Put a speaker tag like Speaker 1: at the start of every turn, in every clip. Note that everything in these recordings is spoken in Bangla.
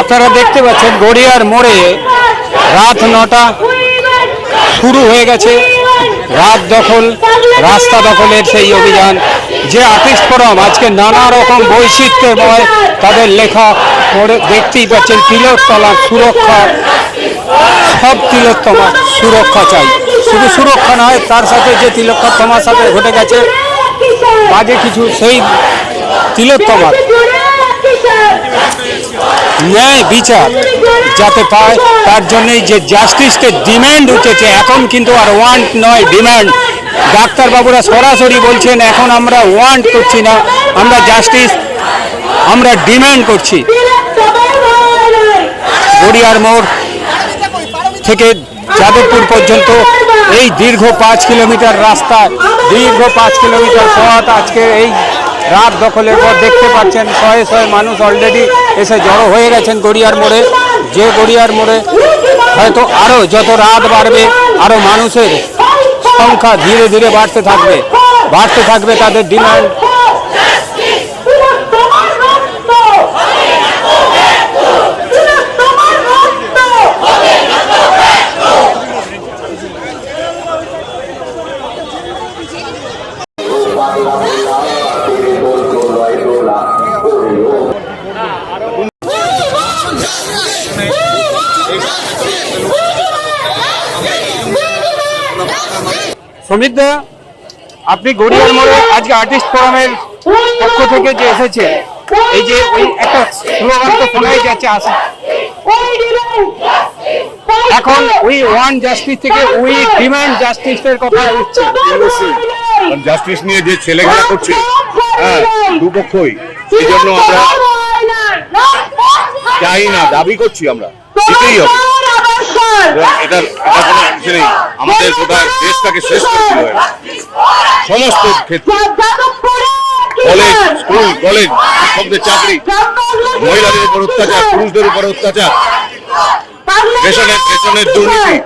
Speaker 1: আপনারা দেখতে পাচ্ছেন গড়িয়ার মোড়ে রাত নটা শুরু হয়ে গেছে। রাত দখল, রাস্তা দখলের সেই অভিযান। যে আর্টিস্ট ফোরাম, আজকে নানা রকম বৈচিত্র্যময় তাদের লেখা পড়ে দেখতেই পাচ্ছেন তিলোত্তমার সুরক্ষা, সব তিলোত্তমার সুরক্ষা চাই। শুধু সুরক্ষা নয়, তার সাথে যে তিলোত্তমার সাথে ঘটে গেছে, বাজে কিছু সেই তিলোত্তমার। ন্যায় বিচার যাতে পায়, তার জন্যই যে জাস্টিসকে ডিম্যান্ড উঠেছে, এখন কিন্তু আর ওয়ান্ট নয় ডিম্যান্ড ডাক্তারবাবুরা সরাসরি বলছেন, এখন আমরা ওয়ান্ট করছি না, আমরা জাস্টিস আমরা ডিম্যান্ড করছি। গড়িয়ার মোড় থেকে যাদবপুর পর্যন্ত এই দীর্ঘ পাঁচ কিলোমিটার রাস্তা, দীর্ঘ পাঁচ কিলোমিটার পথ আজকে এই রাত দখলের পর দেখতে পাচ্ছেন শয়ে শয়ে মানুষ অলরেডি এসে জড়ো হয়ে গেছেন গড়িয়ার মোড়ে। যে গড়িয়ার মোড়ে হয়তো আরও যত রাত বাড়বে আরও মানুষের সংখ্যা ধীরে ধীরে বাড়তে থাকবে। বাড়তে থাকবে তাদের ডিমান্ড সমিত আপনি গড়িয়ার মোড়ে আজকে আর্টিস্ট ফোরামের পক্ষ থেকে যে এসেছে এই যে ওই একটা স্লোগান তো শোনাই যাচ্ছে আসে এখন উই ওয়ান জাস্টিস থেকে উই ডিমান্ড জাস্টিসের কথা উঠছে।
Speaker 2: জাস্টিস নিয়ে যে ছেলেখেলা করছে হ্যাঁ দুপক্ষই সেই জন্য আমরা চাই না দাবি করছি আমরা। দিতেই হবে। এবং এটা কোনো কিছু নেই। আমাদের গোটা দেশটাকে শেষ করে দিল সমস্ত ক্ষেত্রে। কলেজ স্কুল কলেজ শিক্ষকদের চাকরি মহিলাদের উপর অত্যাচার পুরুষদের উপর অত্যাচার। রেশনের রেশনের দুর্নীতি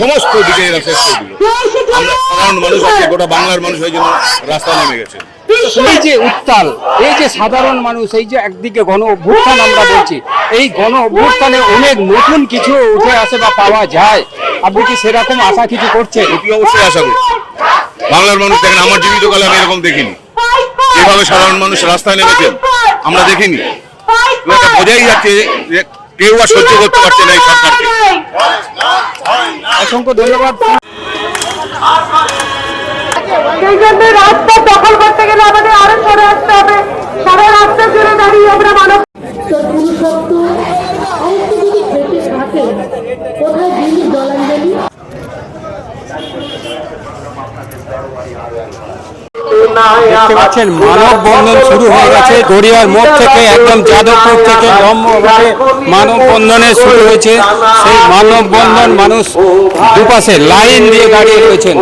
Speaker 2: সমস্ত দিকে এরা শেষ করে দিল। আমরা সাধারণ মানুষ গোটা বাংলার মানুষ এই জন্য রাস্তায় নেমে গেছে।
Speaker 1: এই যে উত্তাল এই যে সাধারণ মানুষ এই যে একদিকে গণ অভ্যুত্থান আমরা বলছি এই গণ অভ্যুত্থানে অনেক নতুন কিছু উঠে আসে বা পাওয়া যায়। আপনি কি সেরকম আশা কিছু করছেন?
Speaker 2: অতি অবশ্যই আশা করি। বাংলার মানুষ দেখেন আমার জীবিত কালে আমি এরকম দেখিনি। যেভাবে সাধারণ মানুষ রাস্তায় নেমেছেন আমরা দেখিনি। বোঝাই যাচ্ছে যে কেউ আর সহ্য করতে পারছে না এই সরকারকে।
Speaker 1: অসংখ্য ধন্যবাদ।
Speaker 3: সেই জন্য রাস্তা দখল করতে গেলে আমাদের আরও সরে আসতে হবে। সারা রাস্তা জুড়ে দাঁড়িয়ে আমরা মানব কোথায় জলাঞ্জলি
Speaker 1: দেখতে পাচ্ছেন মানববন্ধন শুরু হয়ে গেছে। গড়িয়ার মোড় থেকে একদম যাদবপুর থেকে ব্রহ্মঘাটে মানববন্ধনে শুরু হয়েছে। সেই মানববন্ধন মানুষ দুপাশে লাইন দিয়ে দাঁড়িয়ে রয়েছেন।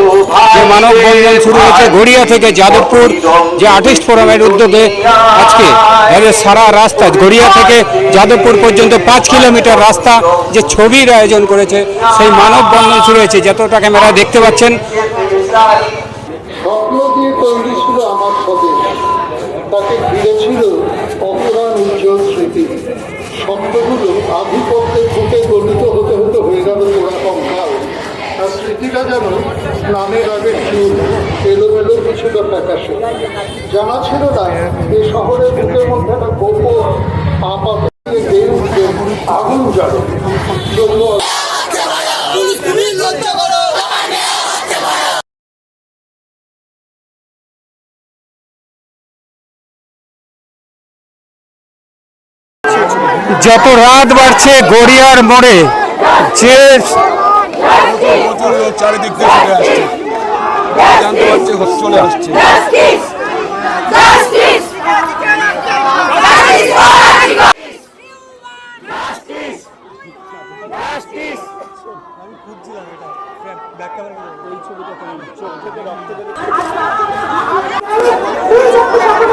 Speaker 1: যে মানববন্ধন শুরু হয়েছে গড়িয়া থেকে যাদবপুর। যে আর্টিস্ট ফোরামের উদ্যোগে আজকে এদের সারা রাস্তা গড়িয়া থেকে যাদবপুর পর্যন্ত পাঁচ কিলোমিটার রাস্তা যে ছবির আয়োজন করেছে সেই মানববন্ধন শুরু হয়েছে। যতটা ক্যামেরা দেখতে পাচ্ছেন।
Speaker 4: তৈরি ছিল আমার স্বদেশ তাকে ঘিরেছিল অপরাণ উজ্জ্বল স্মৃতি। শব্দগুলো আধিপত্যের ফুটে গঠিত হতে হতে হয়ে গেল পোড়া কঙ্কাল। আর স্মৃতিটা যেন নামের আগে চুল, এলোমেলো কিছুটা প্যাকাশে জানা ছিল না এই শহরের বুকের মধ্যে একটা গোপন আপাত আগুন জ্বালো।
Speaker 1: যত রাত বাড়ছে গড়িয়ার মোড়ে যে
Speaker 5: চারিদিক থেকে ছুটে আসছে। জানতে পারছে চলে আসছে।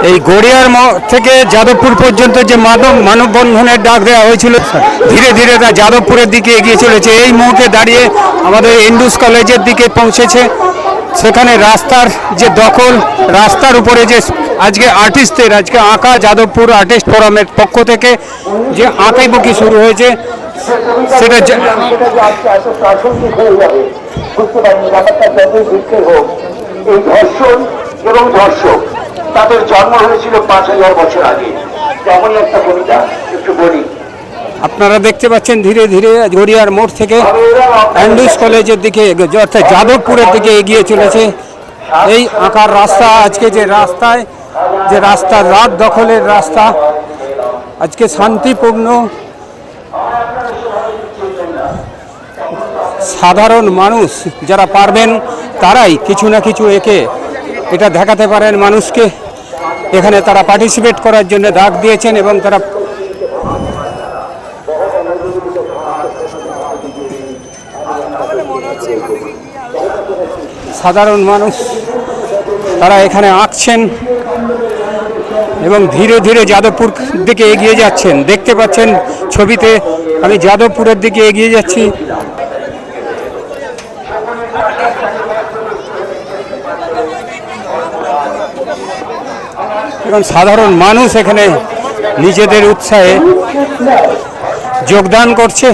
Speaker 1: এই গড়িয়ার থেকে যাদবপুর পর্যন্ত যে মানব মানববন্ধনের ডাক দেওয়া হয়েছিল, ধীরে ধীরে তা যাদবপুরের দিকে এগিয়ে চলেছে। এই মুহূর্তে দাঁড়িয়ে আমাদের ইন্ডুস কলেজের দিকে পৌঁছেছে। সেখানে রাস্তার যে দখল, রাস্তার উপরে যে আজকে আর্টিস্টদের, আজকে আঁকা যাদবপুর আর্টিস্ট ফোরামের পক্ষ থেকে যে আঁকাইবুকি শুরু হয়েছে, সেটা
Speaker 6: এই ধর্ষণ এবং ধর্ষক তাদের জন্ম হয়েছিল পাঁচ হাজার বছর আগে। তেমনই একটা কবিতা, একটু বলি।
Speaker 1: আপনারা দেখতে পাচ্ছেন ধীরে ধীরে গড়িয়ার মোড় থেকে অ্যান্ডুস কলেজের দিকে অর্থাৎ যাদবপুরের দিকে এগিয়ে চলেছে। এই আঁকার রাস্তা, আজকে যে রাস্তায়, যে রাস্তার রাত দখলের রাস্তা, আজকে শান্তিপূর্ণ, সাধারণ মানুষ যারা পারবেন, তারাই কিছু না কিছু একে এটা দেখাতে পারেন মানুষকে। এখানে তারা পার্টিসিপেট করার জন্য ডাক দিয়েছেন এবং তারা সাধারণ মানুষ, তারা এখানে আঁকছেন এবং ধীরে ধীরে যাদবপুর দিকে এগিয়ে যাচ্ছেন। দেখতে পাচ্ছেন ছবিতে আমি যাদবপুরের দিকে এগিয়ে যাচ্ছি। এবং সাধারণ মানুষ এখানে নিজেদের উৎসাহে যোগদান করছে।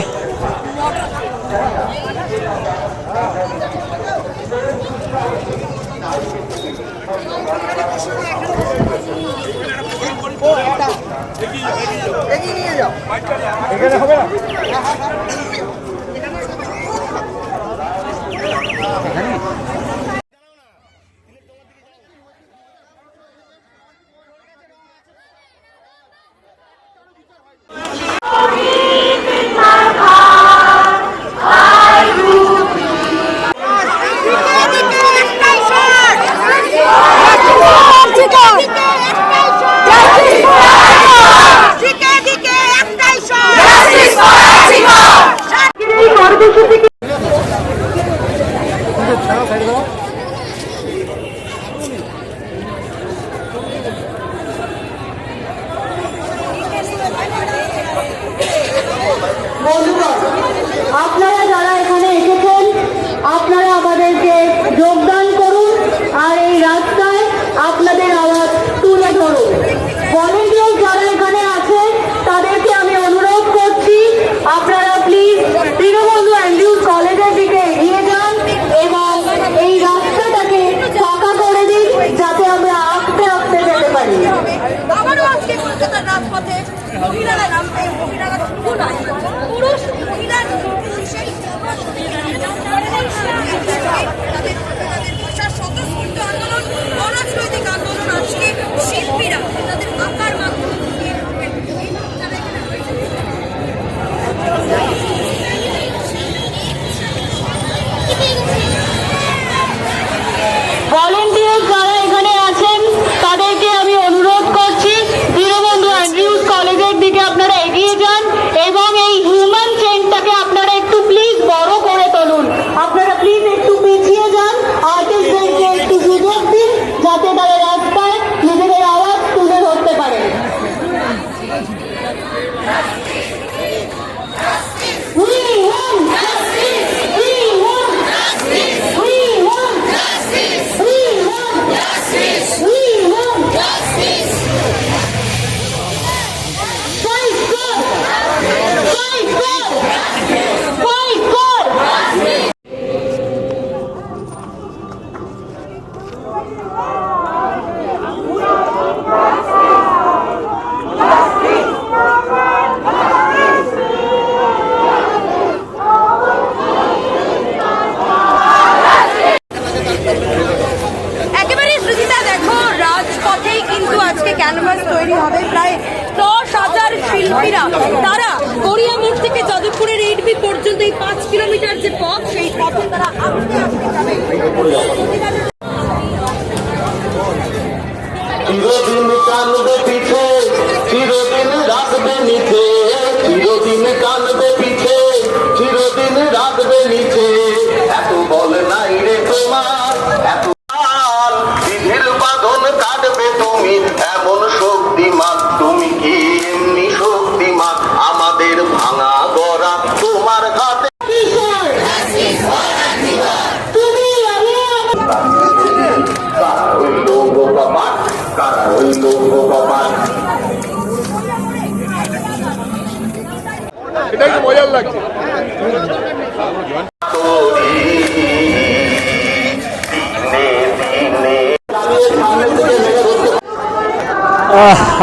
Speaker 3: এই কর্মসূচি বন্ধুরা আপনারা যারা এখানে এসেছেন আপনারা আমাদেরকে যোগদান করুন আর এই রাস্তায় আপনাদের আওয়াজ তুলে ধরুন ভলেন্টিয়ার যারা এখানে আছেন তাদেরকে আমি অনুরোধ করছি আপনারা প্লিজ দীনবন্ধু অ্যান্ড্রিউজ কলেজের পর্যন্ত এই
Speaker 7: পাঁচ কিলোমিটার যে পথ সেই পথে তারা
Speaker 5: আস্তে আসতে
Speaker 1: যাবে।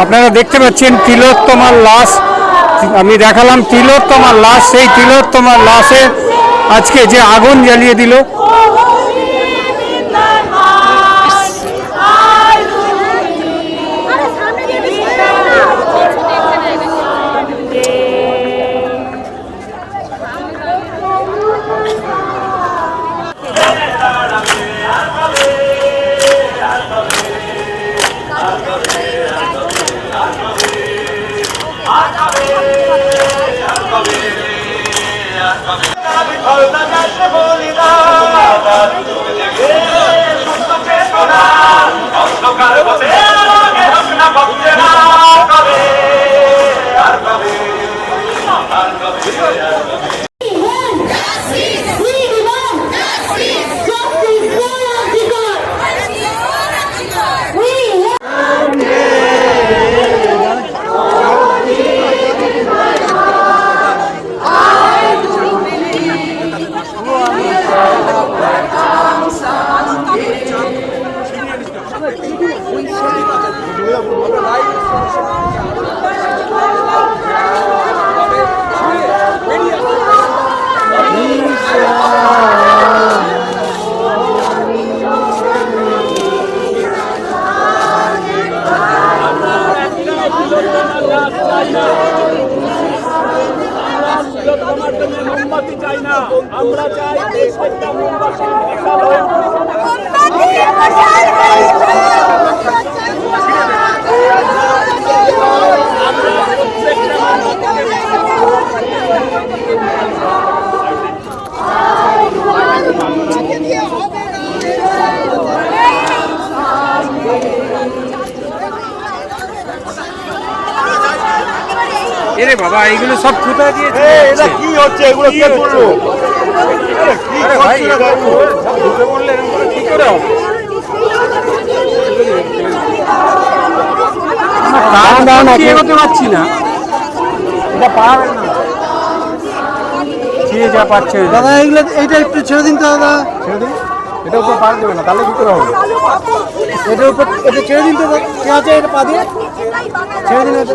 Speaker 1: আপনারা দেখতে পাচ্ছেন তিলোত্তমার লাশ। আমি দেখালাম তিলোত্তমার লাশ, সেই তিলোত্তমার লাশে আজকে যে আগুন জ্বালিয়ে দিল।
Speaker 3: আমার জন্য মোমবাতি চাই না আমরা চাই। এরে বাবা এইগুলো সব কোথায় দিয়েছে
Speaker 5: এটা কি হচ্ছে? এগুলো কে করল?
Speaker 1: আরে এগুলো সব ঢুকে পড়লে কি করে হবে? দাঁড়ান দাঁড়ান এগোতে পারছি না। এটা পারবেন না। কে যা পাচ্ছে
Speaker 8: দাদা এইগুলো এইটা একটু ছেড়ে দিন তো দাদা।
Speaker 1: ছেড়ে দিন? এটা উপর পার দেবে না তাহলে কি করে হবে?
Speaker 8: এটার উপর এটা ছেড়ে দিন তো কে আছে এটা পা দিয়ে? ছেড়ে দিন এটা।